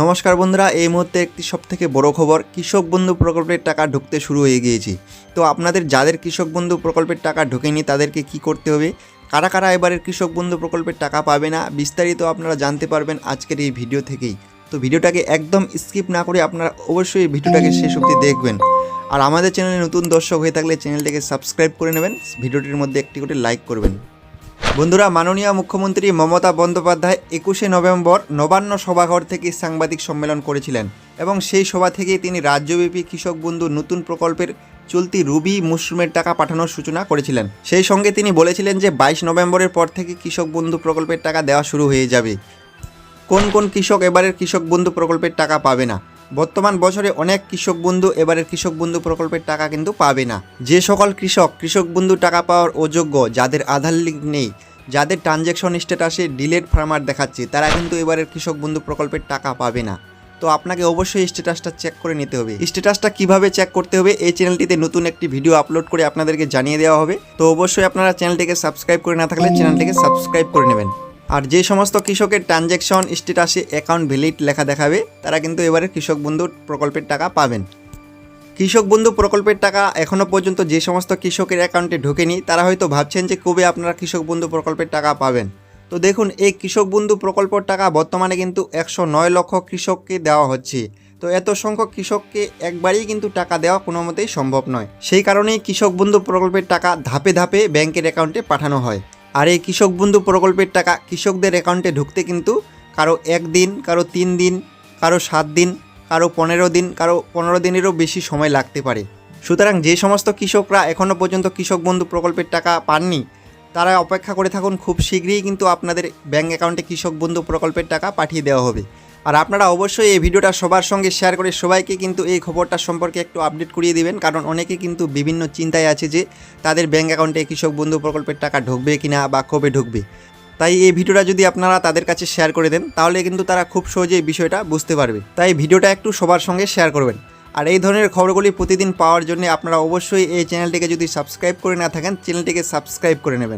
নমস্কার বন্ধুরা, এই মুহূর্তে একটি সবথেকে বড় খবর, কৃষক বন্ধু প্রকল্পের টাকা ঢুকতে শুরু হয়ে গিয়েছে। তো আপনাদের যাদের কৃষক বন্ধু প্রকল্পের টাকা ঢোকেনি, তাদেরকে কি করতে হবে? কারা কারা এবারের কৃষক বন্ধু প্রকল্পের টাকা পাবে না, বিস্তারিত আপনারা জানতে পারবেন আজকের এই ভিডিও থেকেই। তো ভিডিওটাকে একদম স্কিপ না করে আপনারা অবশ্যই ভিডিওটাকে শেষ অবধি দেখবেন। আর আমাদের চ্যানেলে নতুন দর্শক হয়ে থাকলে চ্যানেলটাকে সাবস্ক্রাইব করে নেবেন, ভিডিওটির মধ্যে একটি করে লাইক করবেন। বন্ধুরা, মাননীয় মুখ্যমন্ত্রী মমতা বন্দ্যোপাধ্যায় একুশে নভেম্বর নবান্ন সভাঘর থেকে সাংবাদিক সম্মেলন করেছিলেন এবং সেই সভা থেকেই তিনি রাজ্যব্যাপী কৃষক বন্ধু নতুন প্রকল্পের চলতি রুবি মুসরুমের টাকা পাঠানোর সূচনা করেছিলেন। সেই সঙ্গে তিনি বলেছিলেন যে, বাইশ নভেম্বরের পর থেকে কৃষক বন্ধু প্রকল্পের টাকা দেওয়া শুরু হয়ে যাবে। কোন কোন কৃষক এবারের কৃষক বন্ধু প্রকল্পের টাকা পাবে না? বর্তমান বছরে অনেক কৃষক বন্ধু এবারের কৃষক বন্ধু প্রকল্পের টাকা কিন্তু পাবে না। যে সকল কৃষক কৃষক বন্ধু টাকা পাওয়ার অযোগ্য, যাদের আধার লিঙ্ক নেই, যাদের ট্রানজ্যাকশন স্ট্যাটাসে ডিলেট ফার্মার দেখাচ্ছে, তারা কিন্তু এবারের কৃষক বন্ধু প্রকল্পের টাকা পাবে না। তো আপনাকে অবশ্যই স্ট্যাটাসটা চেক করে নিতে হবে। স্ট্যাটাসটা কীভাবে চেক করতে হবে, এই চ্যানেলটিতে নতুন একটি ভিডিও আপলোড করে আপনাদেরকে জানিয়ে দেওয়া হবে। তো অবশ্যই আপনারা চ্যানেলটিকে সাবস্ক্রাইব করে না থাকলে চ্যানেলটিকে সাবস্ক্রাইব করে নেবেন। আর যে সমস্ত কৃষকের ট্রানজ্যাকশন স্ট্যাটাসে অ্যাকাউন্ট ভ্যালিড লেখা দেখাবে, তারা কিন্তু এবারে কৃষক বন্ধু প্রকল্পের টাকা পাবেন। কৃষক বন্ধু প্রকল্পের টাকা এখনও পর্যন্ত যে সমস্ত কৃষকের অ্যাকাউন্টে ঢোকেনি, তারা হয়তো ভাবছেন যে কবে আপনারা কৃষক বন্ধু প্রকল্পের টাকা পাবেন। তো দেখুন, এই কৃষক বন্ধু প্রকল্পের টাকা বর্তমানে কিন্তু একশো নয় লক্ষ কৃষককে দেওয়া হচ্ছে। তো এত সংখ্যক কৃষককে একবারেই কিন্তু টাকা দেওয়া কোনো মতেই সম্ভব নয়। সেই কারণেই কৃষক বন্ধু প্রকল্পের টাকা ধাপে ধাপে ব্যাংকের অ্যাকাউন্টে পাঠানো হয়। আর এই কৃষক বন্ধু প্রকল্পের টাকা কৃষকদের অ্যাকাউন্টে ঢুকতে কিন্তু কারও একদিন কারও তিন দিন, কারও সাত দিন, কারও পনেরো দিন, কারও পনেরো দিনেরও বেশি সময় লাগতে পারে। সুতরাং যে সমস্ত কৃষকরা এখনও পর্যন্ত কৃষক বন্ধু প্রকল্পের টাকা পাননি, তারা অপেক্ষা করে থাকুন খুব শীঘ্রই কিন্তু আপনাদের ব্যাঙ্ক অ্যাকাউন্টে কৃষক বন্ধু প্রকল্পের টাকা পাঠিয়ে দেওয়া হবে। আর আপনারা অবশ্যই এই ভিডিওটা সবার সঙ্গে শেয়ার করে সবাইকে কিন্তু এই খবরটা সম্পর্কে একটু আপডেট করিয়ে দিবেন। কারণ অনেকে কিন্তু বিভিন্ন চিন্তায় আছে যে তাদের ব্যাঙ্ক অ্যাকাউন্টে কৃষক বন্ধু প্রকল্পের টাকা ঢুকবে কিনা বা কবে ঢুকবে। তাই এই ভিডিওটা যদি আপনারা তাদের কাছে শেয়ার করে দেন, তাহলে কিন্তু তারা খুব সহজেই বিষয়টা বুঝতে পারবে। তাই ভিডিওটা একটু সবার সঙ্গে শেয়ার করবেন। আর এই ধরনের খবরগুলি প্রতিদিন পাওয়ার জন্য আপনারা অবশ্যই এই চ্যানেলটিকে যদি সাবস্ক্রাইব করে না থাকেন চ্যানেলটিকে সাবস্ক্রাইব করে নেবেন।